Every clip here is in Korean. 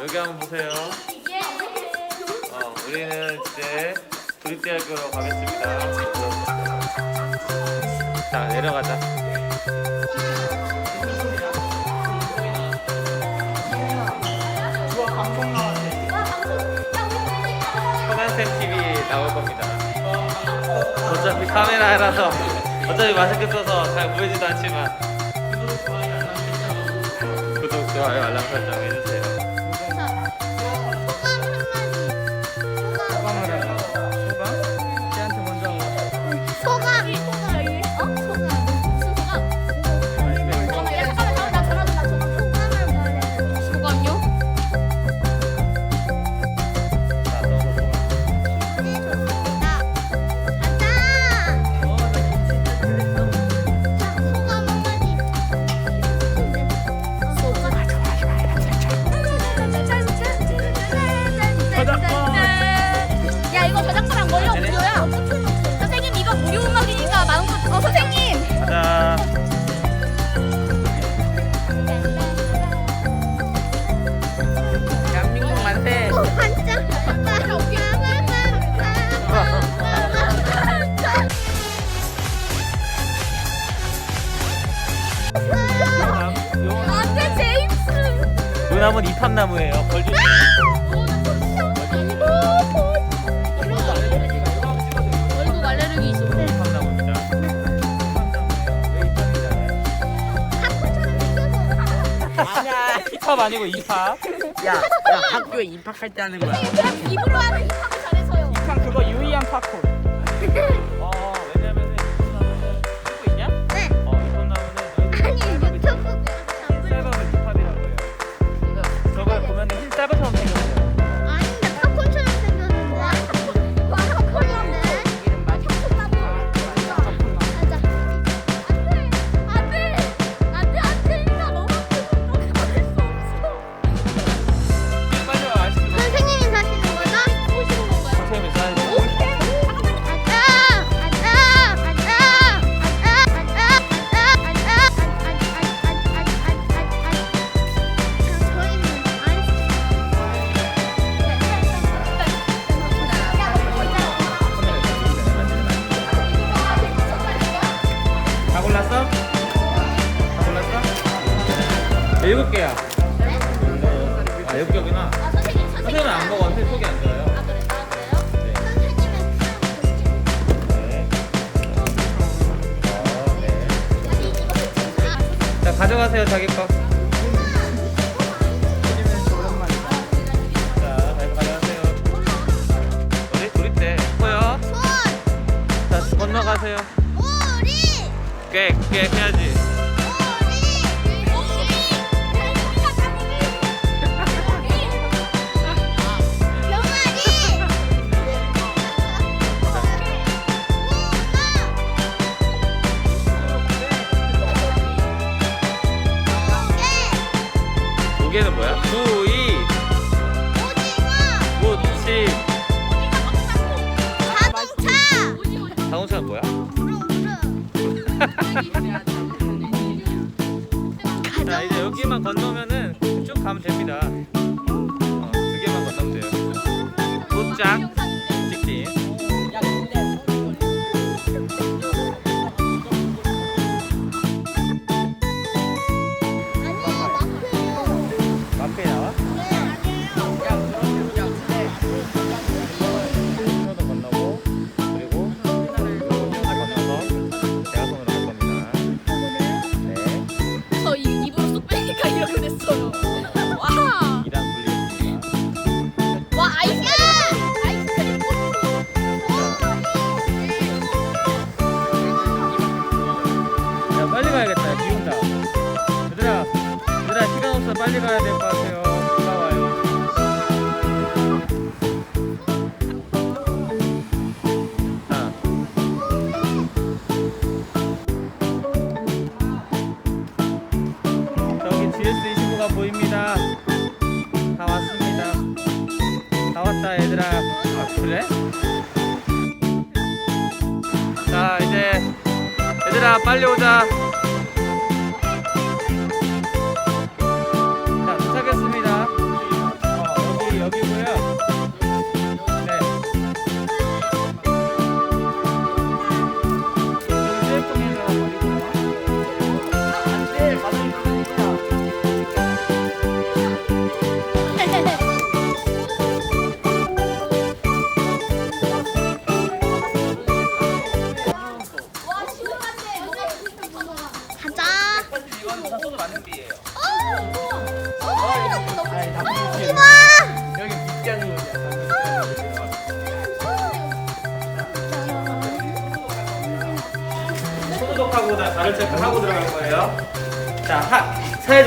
여기 한번 보세요. 어, 우리는 이제 도립대학교로 가겠습니다. 자, 내려가자. 천안쌤 TV 나올 겁니다. 어차피 카메라라서 어차피 마스크 써서 잘 보이지도 않지만 구독, 좋아요, 알람 설정 해주세요. 1팝 아니고 2팝 야, 야 학교에 입학할 때 하는 거야. 입으로 하는 이상 잘해서요. 입학 그거 유의한 파콘. 일곱 개야. 아, 일곱 개구나. 선생님은 안 먹어. 선생님 속이 안 좋아요. 네. 네. 어, 네. 자, 가져가세요, 자기 거. 자, 잘 가져가세요. 우리, 우리 때. 보여? 자, 건너가세요. 꽤, 꽤 해야지. 개는 뭐야? 구이, 무침. 자동차는 뭐야? 자, 이제 여기만 건너면은 쭉 가면 됩니다. 어, 두 개만 건너면 돼요. 도착. 저기 GS25가 보입니다. 다 왔습니다. 다 왔다 얘들아. 아 그래? 자 이제 얘들아 빨리 오자.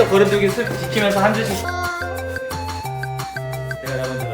거른두기 스- 지키면서 한 줄씩. 내가 먼저 들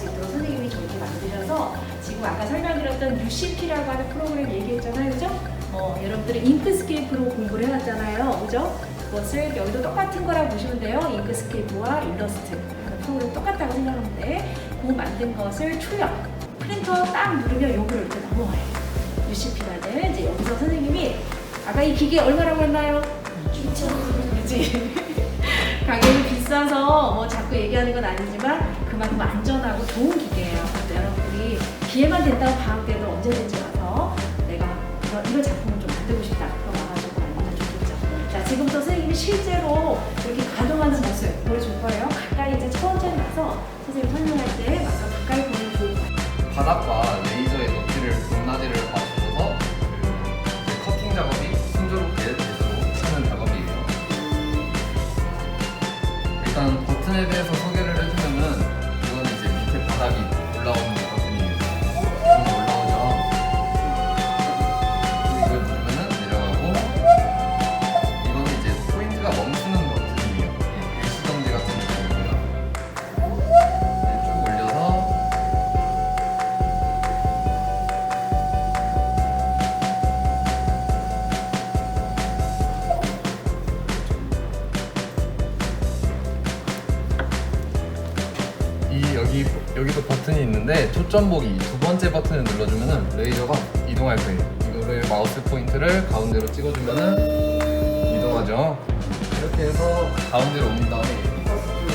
수 있도록 선생님이 저렇게 만드셔서 지금 아까 설명드렸던 UCP라고 하는 프로그램 얘기했잖아요, 그죠? 어, 여러분들이 잉크스케이프로 공부를 해왔잖아요, 그죠? 그것을 여기도 똑같은 거라고 보시면 돼요. 잉크스케이프와 일러스트 하는 프로그램 똑같다고 생각하면 돼. 그 만든 것을 출력 프린터 딱 누르면 여기로 이렇게 넘어와요. UCP라는 이제 여기서 선생님이 아까 이 기계 얼마라고 했나요? 그렇지. 가격이 비싸서 뭐 자꾸 얘기하는 건 아니지만 그만큼 안전하고 좋은 기계예요. 그래서 여러분들이 기회만 된다고 방학 때도 언제든지 와서 내가 이런, 이런 작품을 좀 만들고 싶다. 그럼 와가지고 만들면 좋겠죠. 자, 지금부터 선생님이 실제로 이렇게 가동하는 모습 보여줄 거예요. 가까이 이제 천천히 가서 선생님 설명할 때 와서 가까이 것 같아요. 바닥과 버튼에 대해서 있는데 초점보기 두 번째 버튼을 눌러주면은 레이저가 이동할 거예요. 이거를 마우스 포인트를 가운데로 찍어주면은 이동하죠. 이렇게 해서 가운데로 옮긴 다음에 툴로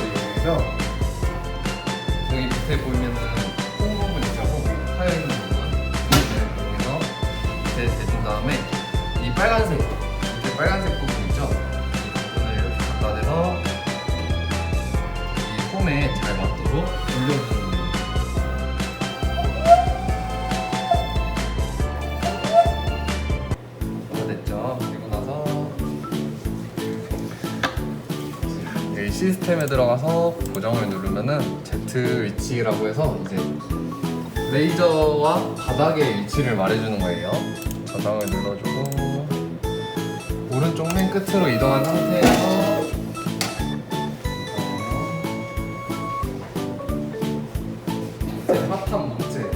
이용해서 여기 밑에 보이면은 홈 부분 있죠. 홈 하여 있는 부분 네, 이용해서 대준 다음에 이 빨간색 밑에 빨간색 부분 있죠. 이 부분을 이렇게 갖다 대서 이 홈에 잘 맞도록 돌려주는 시스템에 들어가서 고정을 누르면은 Z 위치라고 해서 이제 레이저와 바닥의 위치를 말해주는 거예요. 저장을 눌러주고 오른쪽 맨 끝으로 이동한 상태에서 이제 핫한 목재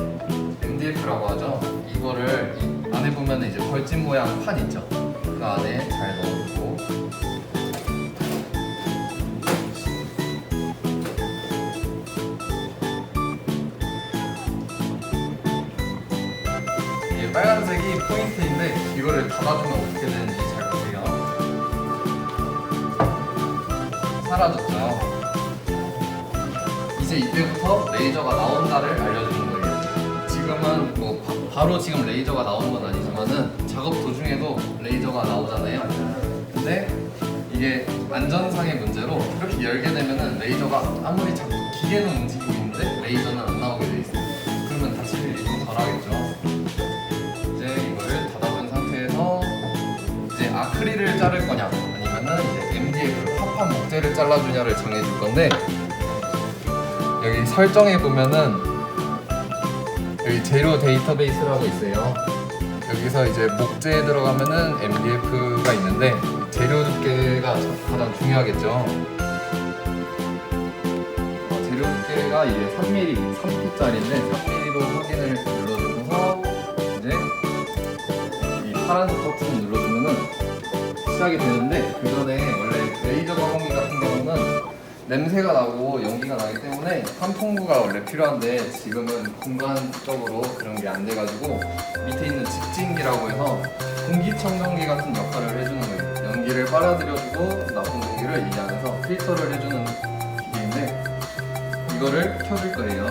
MDF라고 하죠. 이거를 이 안에 보면 이제 벌집 모양 판 있죠. 그 안에 잘 넣어주고 이 포인트인데 이거를 닫아주면 어떻게 되는지 잘 보세요. 사라졌죠. 이제 이때부터 레이저가 나온다를 알려주는 거예요. 지금은 뭐 바, 로 지금 레이저가 나오는 건 아니지만은 작업 도중에도 레이저가 나오잖아요. 근데 이게 안전상의 문제로 이렇게 열게 되면은 레이저가 아무리 자꾸 기계는 움직이고 있는데 레이저는 자를 거냐 아니면은 이제 MDF 합판 목재를 잘라주냐를 정해줄 건데 여기 설정해 보면은 여기 재료 데이터베이스라고 있어요. 여기서 이제 목재에 들어가면은 MDF가 있는데 재료 두께가 가장 중요하겠죠. 어, 재료 두께가 이제 3mm, 3T짜리인데 3mm로 확인을 눌러주고서 이제 이 파란색 버튼 눌러주면은 시작이 되는데 그 전에 원래 레이저 가공기 같은 경우는 냄새가 나고 연기가 나기 때문에 환풍구가 원래 필요한데 지금은 공간적으로 그런 게 안 돼가지고 밑에 있는 직진기라고 해서 공기청정기 같은 역할을 해주는 거예요. 연기를 빨아들여주고 나쁜 공기를 이 안에서 필터를 해주는 기계인데 이거를 켜줄 거예요.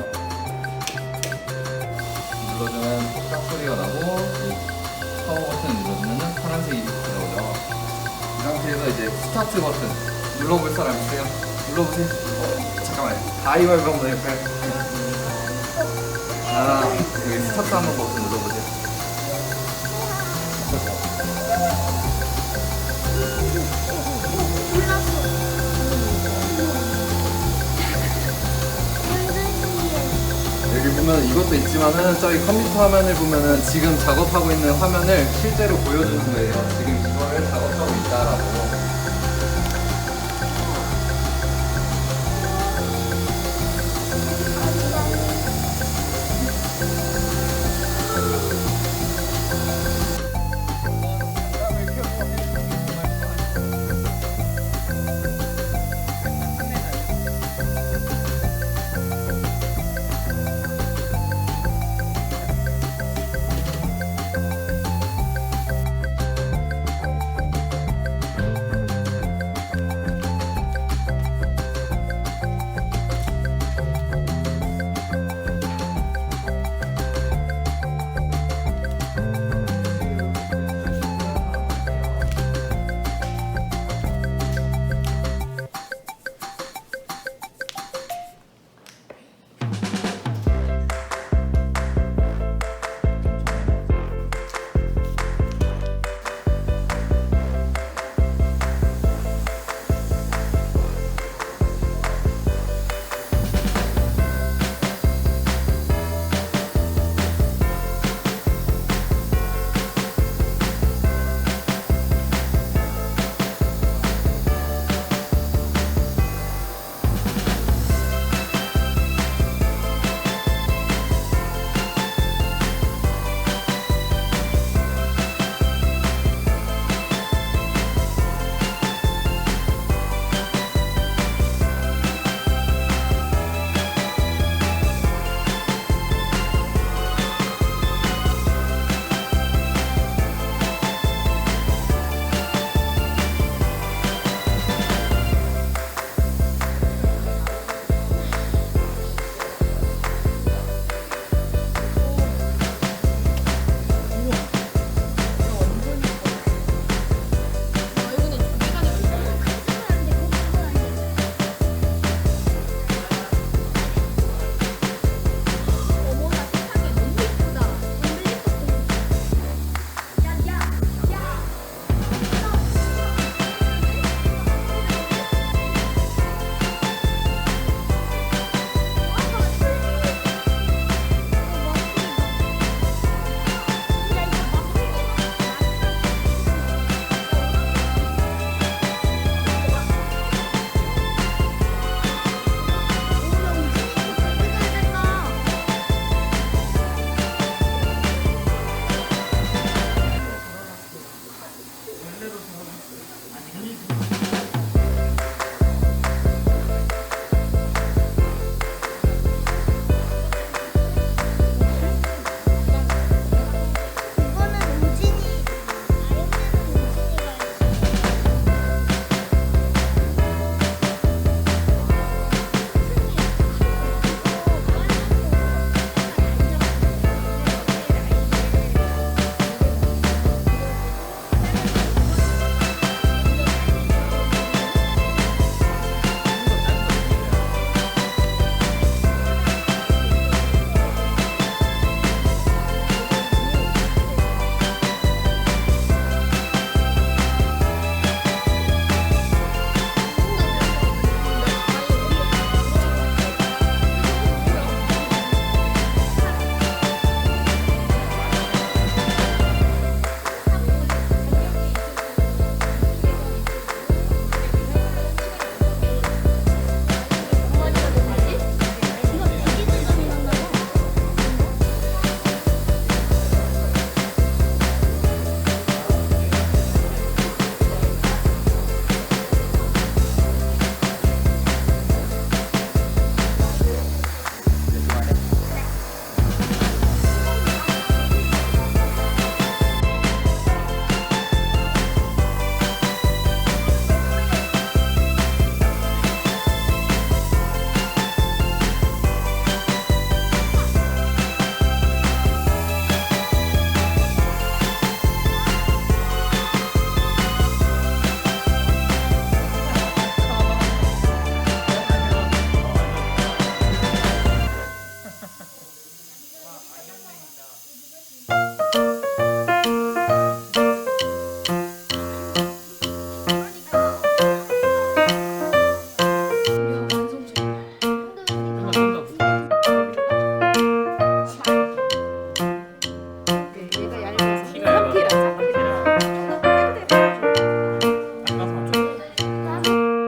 눌러주면 딱 소리가 나고 이 파워 버튼 눌러주면 파란색이 들어오죠. 이 상태에서 이제 스타트 버튼 눌러볼 사람 있어요? 눌러보세요. 어, 잠깐만요. 가위바위보 한번 해볼까요? 아, 여기 스타트 한번 버튼 눌러보세요. 여기 보면 이것도 있지만은 저기 컴퓨터 화면을 보면은 지금 작업하고 있는 화면을 실제로 보여주는 거예요. 지금 작업하고 있다라고.